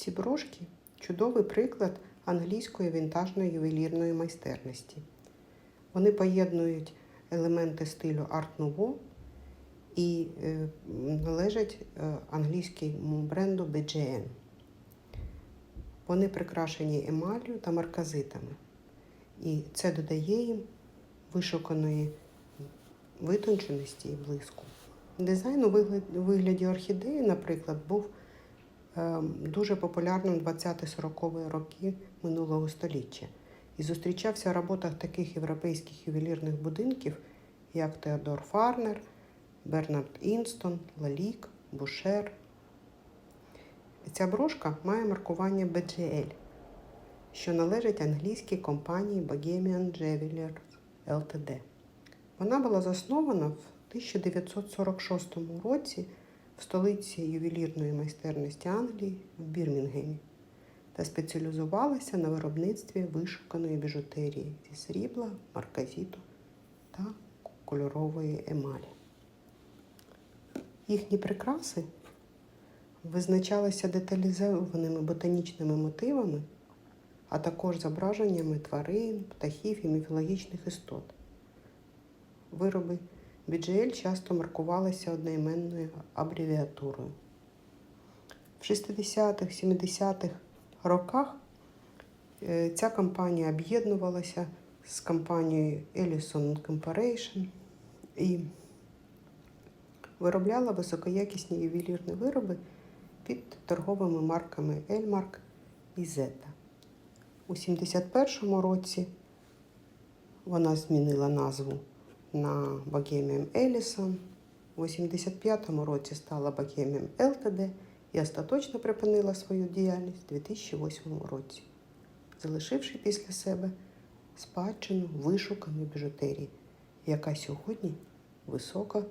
Ці брошки чудовий приклад англійської вінтажної ювелірної майстерності. Вони поєднують елементи стилю арт-нуво і е, належать е, англійському бренду BGN. Вони прикрашені емаллю та марказитами, і це додає їм вишуканої витонченості і блиску. Дизайн у вигляді, орхідеї, наприклад, був дуже популярним 20-40-ті роки минулого століття і зустрічався в роботах таких європейських ювелірних будинків, як Теодор Фарнер, Бернард Інстон, Лалік, Бушер. Ця брошка має маркування BGL, що належить англійській компанії Bohemian Jewelers Ltd. Вона була заснована в 1946 році в столиці ювелірної майстерності Англії в Бірмінгемі та спеціалізувалася на виробництві вишуканої біжутерії зі срібла, марказіту та кольорової емалі. Їхні прикраси визначалися деталізованими ботанічними мотивами, а також зображеннями тварин, птахів і міфологічних істот. Вироби BGL часто маркувалися одноіменною абревіатурою. В 60-х, 70-х роках е, ця компанія об'єднувалася з компанією Ellison Corporation і виробляла високоякісні ювелірні вироби під торговими марками Elmark і Zeta. У 71-му році вона змінила назву на Bohemian Ellison. У 85-му році стала Bohemian Ltd і остаточно припинила свою діяльність у 2008 році, залишивши після себе спадщину вишуканої біжутерії, яка сьогодні високо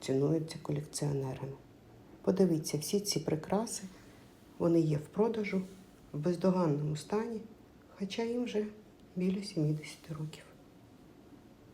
цінується колекціонерами. Подивіться, всі ці прикраси, вони є в продажу в бездоганному стані, хоча їм вже біля 70 років.